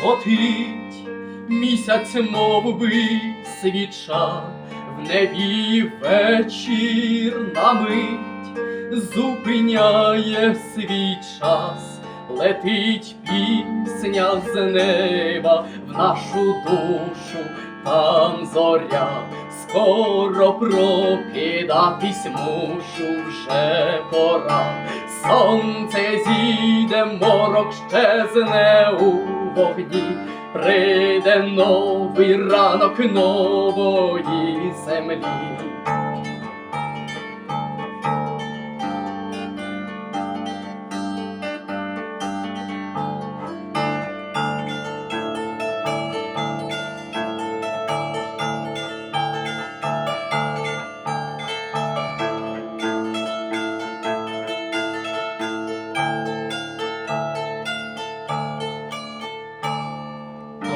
Трепотить місяць, мов би свіча, в небі вечір на мить. Зупиняє свій час, летить пісня з неба в нашу душу, там зоря, скоро прокидатись мушу. Вже пора. Сонце зійде, морок щезне у вогні, прийде новий ранок нової землі.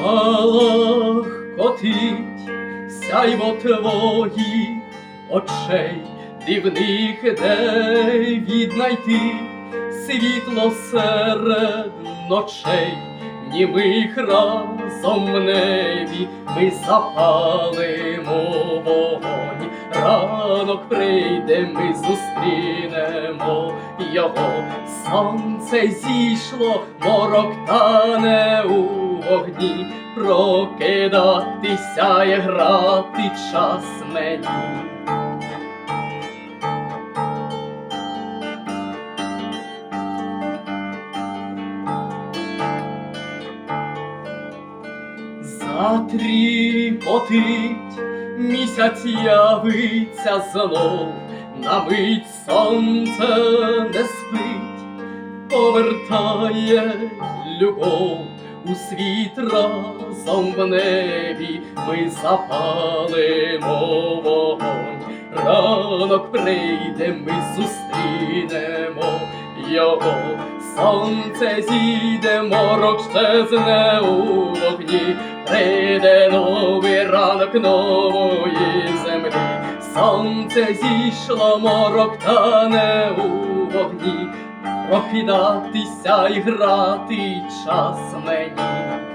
Аллах котить сяйво твоїх очей, дивних де віднайти світло серед ночей, німих разом в небі ми запалимо вогонь, ранок прийде, ми зустрінемо його, сонце зійшло, морок тане у вогні, прокидатися і грати час мені. Затріпотить, місяць явиться знов, на мить сонце не спить, повертає любов у світ разом в небі, ми запалимо вогонь, ранок прийде, ми зустрінемо його, сонце зійде, морок щезне у вогні, прийде новий ранок нової землі, сонце зійшло, морок тане у вогні, прокидатися і грати час мені.